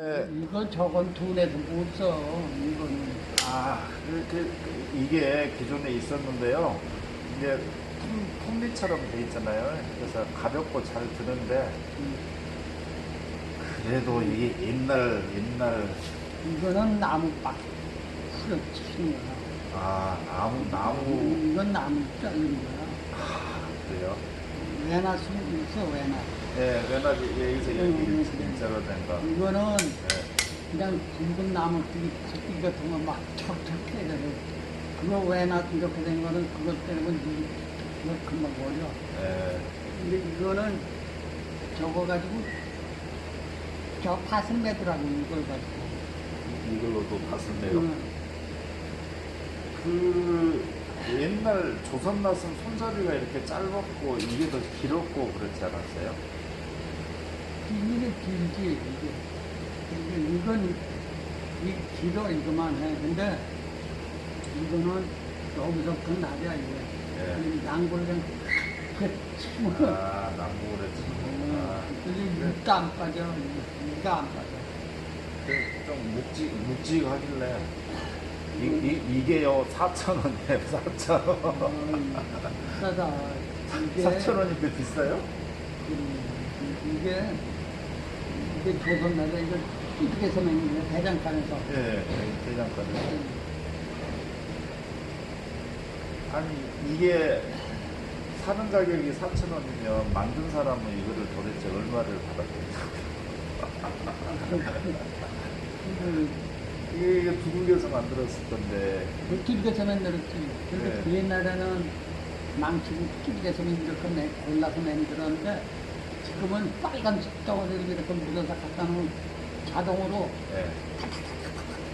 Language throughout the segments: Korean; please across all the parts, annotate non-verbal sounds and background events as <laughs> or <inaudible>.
네. 이거 저건 둔에도 못 써. 이거는. 아, 그, 그, 그, 이게 기존에 있었는데요. 이제 톱, 톱니처럼 돼 있잖아요. 그래서 가볍고 잘 드는데, 그래도 이게 옛날, 옛날, 이거는 나무밖 후려 치는 거야. 아, 나무, 나무, 이건 나무 잘린 거야. 그래요? 외나 숨고 있어, 외나. 예, 왜냐면 여기서 음, 여기 음, 일자로 된 거. 이거는 예. 그냥 굵은 나무끼리 토끼 같은 거막 척척 때려서 그거 외나 이렇게 된 거는 그것 때문에 이- 이거 금방 올려. 예. 근데 이거는 저거 가지고 저 팥은 매더라고 이걸 가지고. 이걸로도 밭을 내요. 응. 그 옛날 조선 나선 손잡이가 이렇게 짧았고 이게 더 길었고 그렇지 않았어요? 이게 길지 이게. 근데 이건 이 길어 이거만 해. 근데 이거는 여기서부터 나야 이게. 예. 양골 그냥 그 아, 했지. 아, 이게 육도 안 빠져. 육도 안 빠져. 그 좀 묵직, 묵직하길래. 이, 이, 이게요, 4,000원이에요, 4,000원. 어, 비싸다. <laughs> 이게 4,000원인데 비싸요? 음, 이게 이게 조선나라 이거 찌개서 먹는 거야 대장간에서. 예, 대장간. 아니, 이게 사는 가격이 4,000원이면 만든 사람은 이거를 도대체 얼마를 받았겠냐고. <laughs> 이게, 이게 두들겨서 만들었을 건데, 그 찌개서 만들었지. 근데 네. 그 옛날에는 망치고 찌개서 이렇게 내- 골라서 만들었는데 지금은 빨간 덩어리를 이렇게 묻어서 갖다 놓으면 자동으로 예.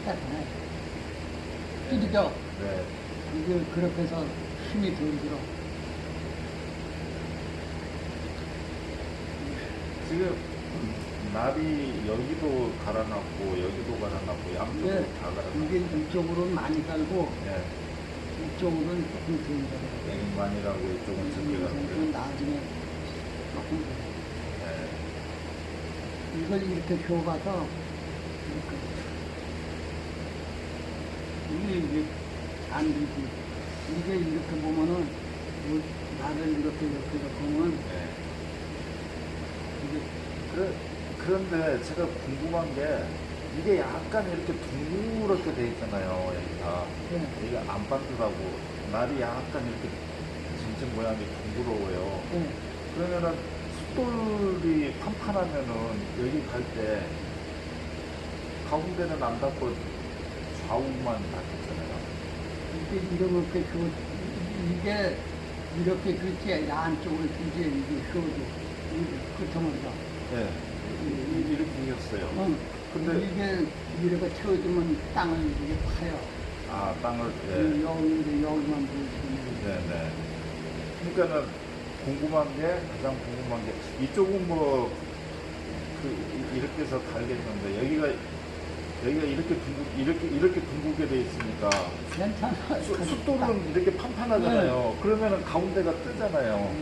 딱 해. 찌개죠. 네. 이게 그렇게 해서 힘이 덜 들어. 지금 날이 여기도 갈아놨고 여기도 갈아놨고 양쪽으로 네, 다 갈아놨고 이게 이쪽으로는 많이 갈고 예. 이쪽으로는 조금 덜 갈아요. 이쪽은 적게 갔고요 나중에 조금 예. 이걸 이렇게 펴가서 이렇게 이게 이게 안 되지. 이게 이렇게 보면은 뭐 나를 이렇게 이렇게 보면 예. 이게 그, 그런데 제가 궁금한 게 이게 약간 이렇게 둥그렇게 돼 있잖아요 여기가 네. 여기가 안 반듯하고 날이 약간 이렇게 점점 모양이 둥그러워요 예. 그러면은 숫돌이 판판하면은 여기 갈 때 가운데는 안 닿고 좌우만 닿겠잖아요. 이게 이렇게 그 이게 이렇게 그렇지 안쪽으로 주지 이게 그거도 이게 끝머리가 네. 이- 이렇게 생겼어요. 응. 근데- 이게 이렇게 채워주면 땅을 이게 파요. 아, 땅을, 이 네. 여기 여기만 보이시면 네네. 그러니까는 궁금한 게, 가장 궁금한 게, 이쪽은 뭐, 그, 이- 이렇게 해서 갈겠는데, 여기가, 여기가 이렇게 둥글, 이렇게, 이렇게 둥글게 돼 있으니까, 괜찮아. 수, 숫돌은 이렇게 판판하잖아요. 그러면은 가운데가 뜨잖아요.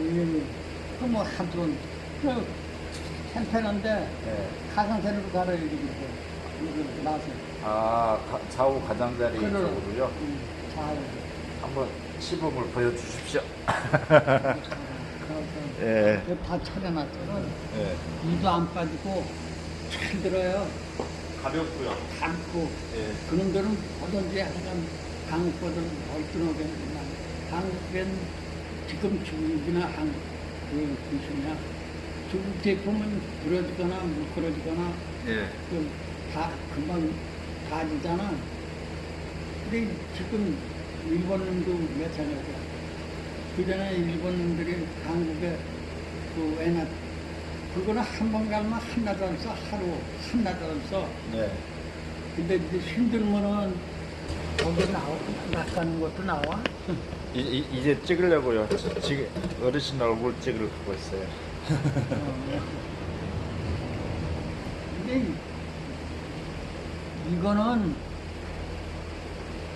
그뭐 한쪽 그 괜찮은데 네. 가상세로 갈아야 되겠어. 이거 나서. 아, 가- 좌우 가장자리 그래. 쪽으로요? 음, 잘. 한번 시범을 보여주십시오. <laughs> 그래서 예. 다 차려놨거든. 예. 이도 안 빠지고 잘 들어요. 가볍고요. 담고 예. 그런 데는 뭐든지 하여간 한국보다 얼큰하게 한국엔 지금 중국이나 한국 그 무슨이야 중국 제품은 부러지거나 미끄러지거나 예. 그다 금방 다지잖아. 근데 지금 일본도 마찬가지야. 그 전에 일본들이 한국에 그 외나 그거는 한 번 가면 안 써. 하루 안 써. 네. 근데 이제 힘들면은 거기 나와 낚아는 것도 나와. 이, 이, 이제 찍으려고요. 지- 지금 어르신 얼굴 찍으려고 있어요. 어. <laughs> 근데 이거는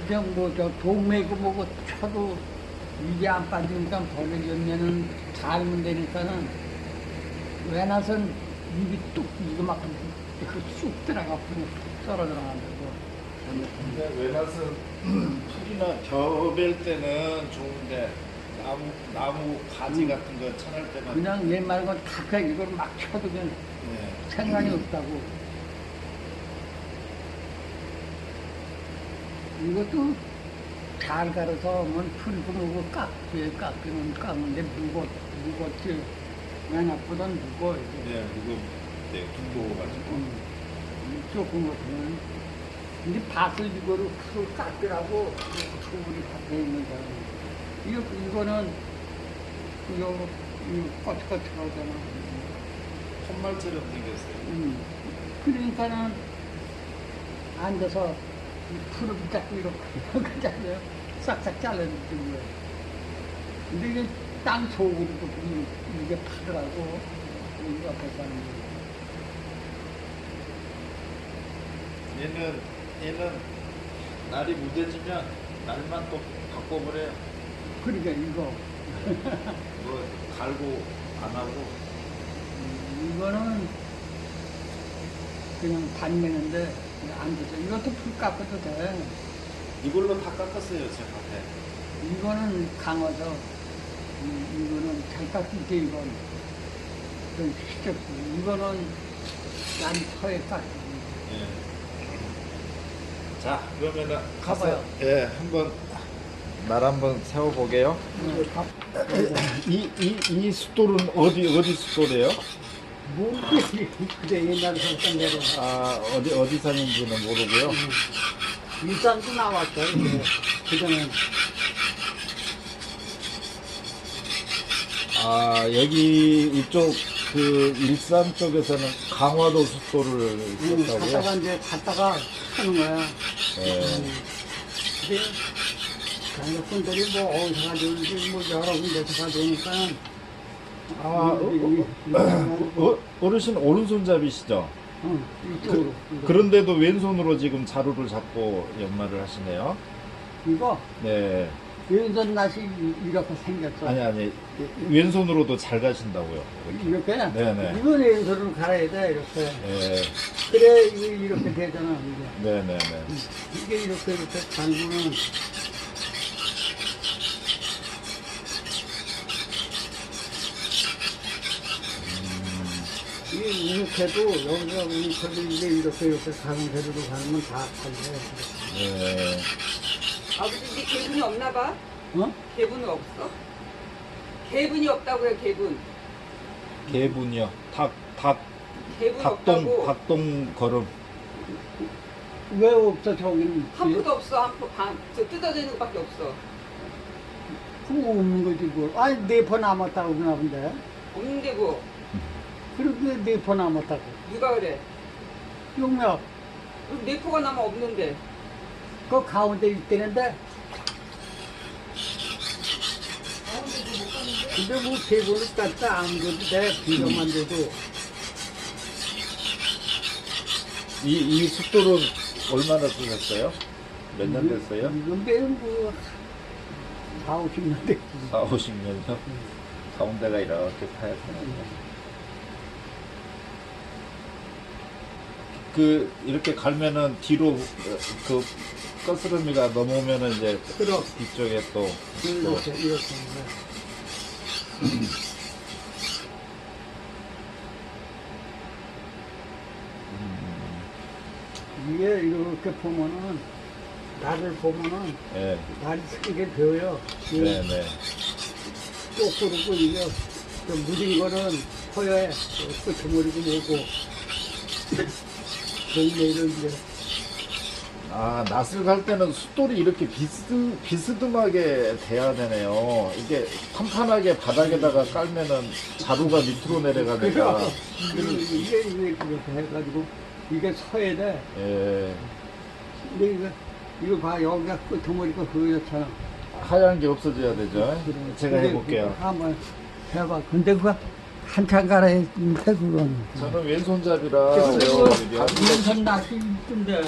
그냥 뭐 저 동맥고 뭐고 쳐도 이게 안 빠지니까 버려졌면은 살면 되니까는 외나선 입이 뚝 이거 막 그쑥 들어가고 썰어 들어가고. 근데 외낫은 풀이나 벼벨 때는 좋은데 나무 나무 가지 같은 거 쳐낼 때만 그냥 옛말 건다 그냥 이걸 막 쳐도 그냥 네. 생각이 없다고. 이것도 잘 갈아서 하면 풀 부르고 깎지, 깎으면 깎는데 무거, 무겁지. 맨 앞보단 무거워, 이게. 네, 그거 네, 두꺼워가지고 음, 조금 같으면. 근데 밭을 이거로 풀을 깎으라고 소울이 밭에 있는 사람. 이거, 이거는, 이거, 이거 거칠거칠하잖아. 콧말처럼 생겼어요. 음. 그러니까는 앉아서 이 풀을 붙잡고 이렇게 잘라요. 싹싹 잘라주는 거예요. 근데 이게 땅 속으로 보면 이게 파더라고. 이 옆에 사는 거. 얘는 얘는 날이 무뎌지면 날만 또 바꿔버려요. 그러니까 이거. 뭐 갈고 안 하고 음, 이거는 그냥 반매는데 앉아서 이것도 풀 깎아도 돼. 이걸로 다 깎았어요 제 밭에. 이거는 이- 이거는 잘 깎을게 이건 좀 시켰고 이거는 난 서에 깎고 예. 자 그러면은 가봐요. 예, 한번 날 한번 세워 보게요. 이 이 이 숫돌은 어디 어디 숫돌이에요? 뭔데 그래 옛날에 살던 대로 아 어디 어디 산인지는 모르고요. 일산도 나왔어 이제 그전에 아 여기 이쪽 그 일산 쪽에서는 강화도 숫돌을 갔다가 썼다고요? 이제 갔다가 하는 거야 예. 근데 강력분들이 뭐 어디서 가져오는지 뭐 여러 군데서 가져오니까 아 어, 어, 어, 어르신 오른손잡이시죠? 어, 이쪽으로 이거. 그런데도 왼손으로 지금 자루를 잡고 연말을 하시네요. 이거 네. 왼손 낫이 이렇게 생겼어 아니 아니 왼손으로도 잘 가신다고요. 이렇게. 이렇게? 네네. 이건 왼손으로 갈아야 돼, 이렇게. 네. 그래, 이게 이렇게 되잖아, 이게. 네네네. 이게 이렇게, 이렇게 가는 이게 이렇게도, 여기가 이렇게도 이게 이렇게, 이렇게 가는 대로도 가면 다 갈래. 네. 아버지 이제 개분이 없나 봐? 어? 개분은 없어? 개분이 없다고요 개분 개분이요. 닭, 닭, 개분 닭동, 없다고 닭동 걸음. 왜 없어, 저기는? 한 푼도 없어 한푼 저 뜯어져 있는 것밖에 없어 그거 없는 거지, 뭘. 아니, 네포 남았다고 그러나 본데. 없는데 뭐 그렇게 네포 남았다고. 누가 그래 용역. 내 포가 남아 없는데 그 가운데 있대는데 근데 뭐 개구를 땄다 안 줘도 돼 비료만 줘도 이, 이 숫돌은 얼마나 쓰셨어요? 몇 년 됐어요? 이건 매운 거 4, 50년 됐지 4, 50년이요? 가운데가 이렇게 파얗구나. 그, 이렇게 갈면은 뒤로 그 거스름이가 넘어오면은 이제 그럼 뒤쪽에 또, 또 이렇게 이렇게 이게 이렇게 보면은 나를 보면은 예, 날이 크게 보여 네네. 쪼그르고 이게 좀 무딘 거는 허여에 끄트머리고 뭐고 동네를 이제 아, 낯을 갈 때는 숫돌이 이렇게 비스, 비스듬하게 돼야 되네요. 이게 판판하게 바닥에다가 깔면은 자루가 밑으로 내려가니까. 이게 이렇게 해가지고 이게 서야 돼. 예, 근데 이거 이거 봐 여기가 끄트머리가 그거였잖아. 하얀 게 없어져야 되죠. 제가 근데 해볼게요. 그거 한번 해봐. 근데 그거 한참 갈아야 했는데 그건. 저는 왼손잡이라. 왼손 낫이 있던데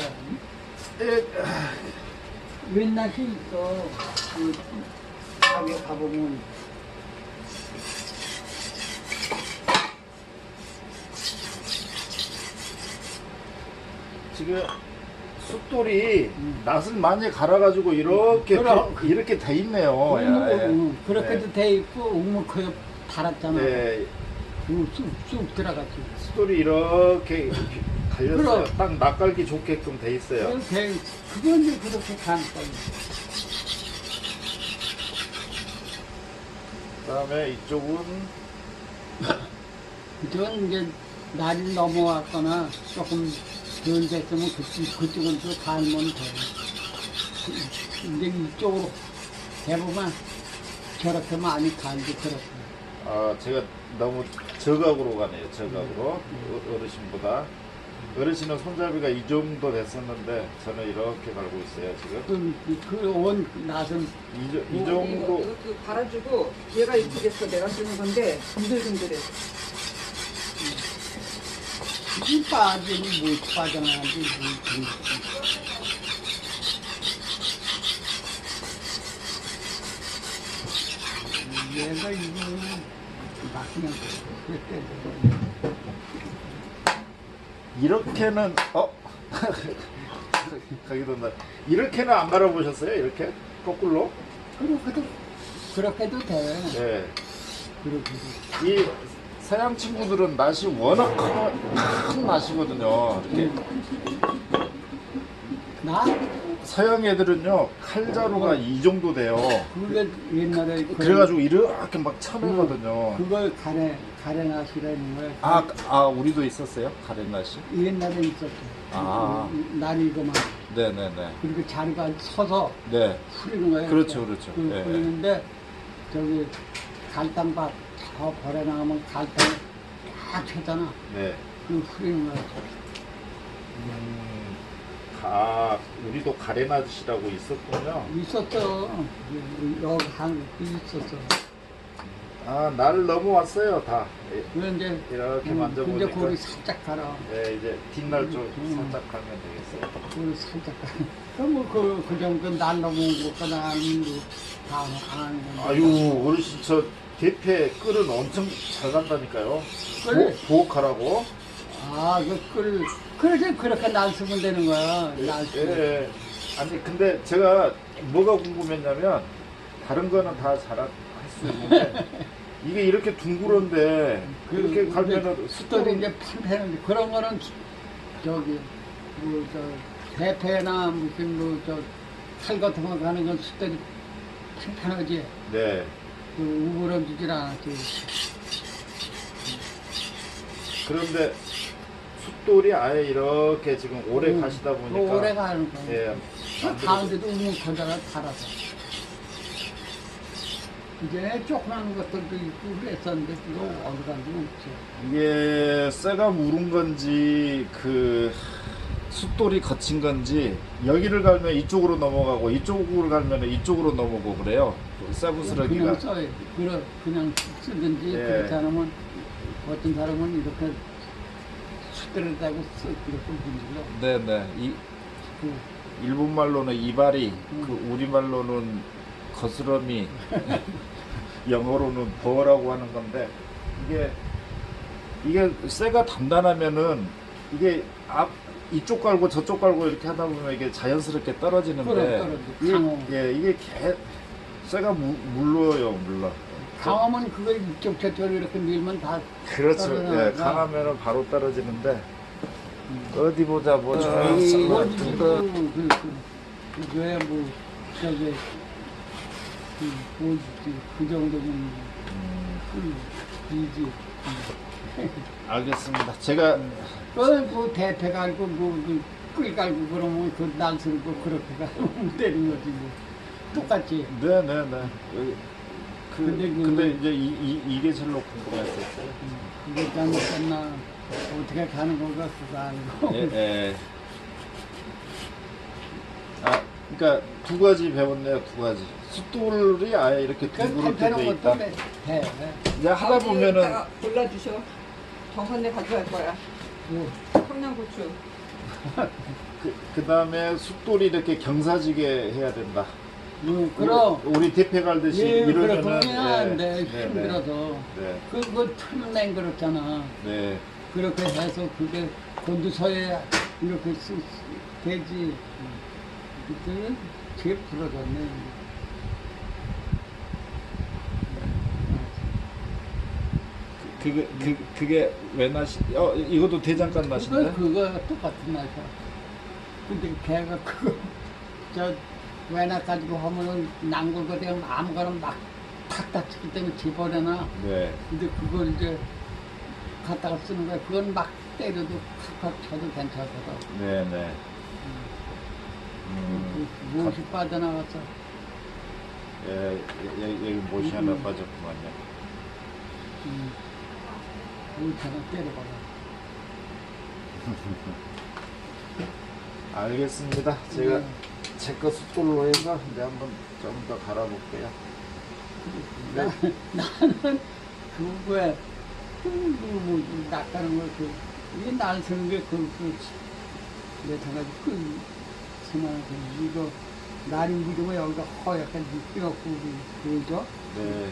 왼 낫이 있어. 그 가게 가보면 지금 숫돌이 음. 낫을 많이 갈아가지고 이렇게 그럼. 그- 이렇게 돼 있네요. 야, 예. 응, 그렇게도 돼 있고 우물커에 달았잖아. 네, 그 쑥쑥 들어갔지. 숫돌이 이렇게 갈렸어요. 그럼. 딱 낯갈기 좋게끔 돼 있어요. 그게 그건 이제 그렇게 가는 거야. 그다음에 이쪽은 <laughs> 그쪽은 이제 날이 넘어왔거나 조금 덜 됐으면 그, 그쪽은 또 갈면 돼. 그- 이제 이쪽으로 대부분 저렇게 많이 갈지 그렇게. 아 제가 너무 저각으로 가네요. 저각으로 어- 어르신보다 어르신은 손잡이가 이 정도 됐었는데 저는 이렇게 갈고 있어요 지금. 그온 낫은 이, 저- 이 이거 정도 이렇게 갈아주고 얘가 이렇게 됐어. 내가 쓰는 건데 든들든들해. 이 빠지니 못 빠져나가지 뭐. 얘가 이거 막 그냥 이렇게는 어 <laughs> 가기 돈다. 이렇게는 안 갈아보셨어요? 이렇게 거꾸로? 그렇게도 그렇게도 돼. 네. 그렇게도. 이 서양 친구들은 낫이 워낙 큰, 큰 낫이거든요. 이렇게 나 서양 애들은요 칼자루가 이 정도 돼요. 그게 옛날에 그- 그래가지고 이렇게 막 쳐내거든요. 그걸 가래 가래낫이라는 거야. 아, 아 우리도 있었어요? 가렌낫이? 옛날에 있었어. 아. 날이 이거만 네네네. 그리고 자리가 서서 네. 풀리는 거예요. 그렇죠, 그렇죠. 그 네. 풀리는데 저기 갈당밭 저 버려 나가면 갈당 딱 쳤잖아. 네. 그 풀리는 거야. 음, 아, 우리도 가렌낫이라고 있었군요. 있었어. 여기 한국도 있었어. 아, 날 넘어왔어요, 다. 예, 그런데 이렇게 음, 만져보니까. 거기 살짝 가라. 네, 이제 뒷날 좀 음. 살짝 가면 되겠어요. 거기 살짝 가라. 그럼 그, 그 정도 날 넘어온 것보다 거다 아는 건데. 아유, 어르신, 저 대패 끌은 엄청 잘 간다니까요. 끌? 보, 보호하라고. 아, 그 끌, 그래서 그렇게 날 쓰면 되는 거야. 날 쓰. 예. 아니, 근데 제가 뭐가 궁금했냐면, 다른 거는 다 잘할 수 있는데, <laughs> 이게 이렇게 둥그런데, 그렇게 갈면은 숫돌이 이제 판패는데 그런 거는 저기 뭐저 대패나 무슨 뭐저칼 같은 거 가는 건 숫돌이 판판하지 네. 그 우그러지질 않았지 그런데 숫돌이 아예 이렇게 지금 오래 음, 가시다 그 보니까. 오래 가는 거야 예, 그 가운데도 우묵하다가 달아서. 이제 조그만 것들도 있고 그랬었는데 그거 어디 간지 없지 이게 쇠가 물은 건지 그 숫돌이 거친 건지 여기를 갈면 이쪽으로 넘어가고 이쪽으로 갈면 이쪽으로 넘어오고 그래요. 쇠부스러기가. 그냥 써요. 그래, 그냥 쓰든지 예. 그렇지 않으면 어떤 사람은 이렇게 문질러 네네 이그 일본 말로는 이발이 음. 그 우리 말로는 거스러미 <laughs> 영어로는 버라고 하는 건데 이게 이게 쇠가 단단하면은 이게 앞 이쪽 깔고 저쪽 깔고 이렇게 하다 보면 이게 자연스럽게 떨어지는데 떨어져. 이게. 예 이게 개 쇠가 무, 물러요 물러 강하면 그거 이쪽 저쪽 이렇게 밀면 다 그렇죠. 예 강하면은 바로 떨어지는데 어디 보자 뭐 어, 저기 이뭐 어디 같은 그, 거 그, 그, 그거야 뭐 저기 그 뭐지 그 정도면 음, 그 이지 <laughs> 알겠습니다. 제가 그그 대패 갈고 뭐그끌 갈고 그러면 그 날쓰고 그렇게 가면 되는 거지 뭐. 똑같지? 네네네. 그, 근데 근데, 그- 이제 이, 이, 이게 제일 궁금했었어요. 이게 잘못됐나 어떻게 가는 건가 그거 알고 예, 예. 아, 그러니까 두 가지 배웠네요, 두 가지. 숫돌이 아예 이렇게 그 대패는 돼 것도 있다. 돼 돼. 이제 하다 보면은, 여기다가 골라주셔. 정선내 가져갈 거야. 뭐, 청양고추. <laughs> 그, 그 다음에 숫돌이 이렇게 경사지게 해야 된다. 뭐, 그럼 우리, 우리 대패 갈듯이 예, 이러면은. 그렇게 안 돼. 네, 네, 힘들어서. 네, 그거 틀맨 그렇잖아. 네. 그렇게 해서 그게 곤두서에 이렇게 쓰, 되지. 그때 제 부러졌네. 그게 그 그게 왜 나시? 어 이것도 대장간 그거 나신데? 그거 똑같은 맛이야. 근데 걔가 그거 저 외나 가지고 하면은 난골거 되면 아무거나 막탁 다치기 때문에 집어내나. 네. 근데 그걸 이제 갖다가 쓰는 거야. 그건 막 때려도 칵칵 쳐도 괜찮거든. 네네. 음, 그 무엇이 빠져나갔어. 예, 예, 여기 못이 하나 빠졌구만요. 음. 물차가 때려봐라. <laughs> 알겠습니다. 제가 네. 제거 숫돌로 해서 이제 한번 좀 더 갈아볼게요. 나, 나는 그거에 뭐 낚아는 거 그, 이게 날 쓰는 게 그, 그, 내가지고 그, 이거, 날이 묻으면 여기가 허옇게 삐갖고 보이죠? 네.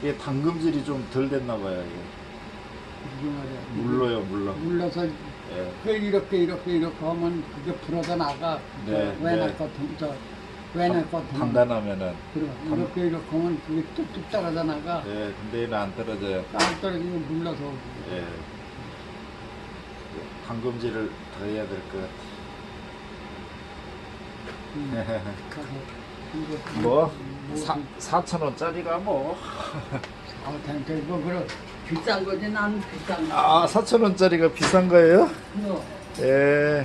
이게 당금질이 좀 덜 됐나 봐요. 이게. 이게 말이야. 물러요, 물러. 물러서, 예. 그 이렇게, 이렇게, 이렇게 하면 그게 불어져 나가. 네, 외나 네. 같은, 저, 외나 같은. 단단하면은. 당- 이렇게, 이렇게 하면 그게 뚝뚝 떨어져 나가. 예, 근데 얘는 안 떨어져요. 안 떨어지면 물러서. 예. 당금질을 더 해야 될 것 같아. 음. <laughs> 가서 이거 뭐? 뭐 사, 4천 원짜리가 뭐. <laughs> 아, 단체 뭐 그래 비싼 거지 난 비싼 거. 아, 4천 원짜리가 비싼 거예요? 뭐, 예.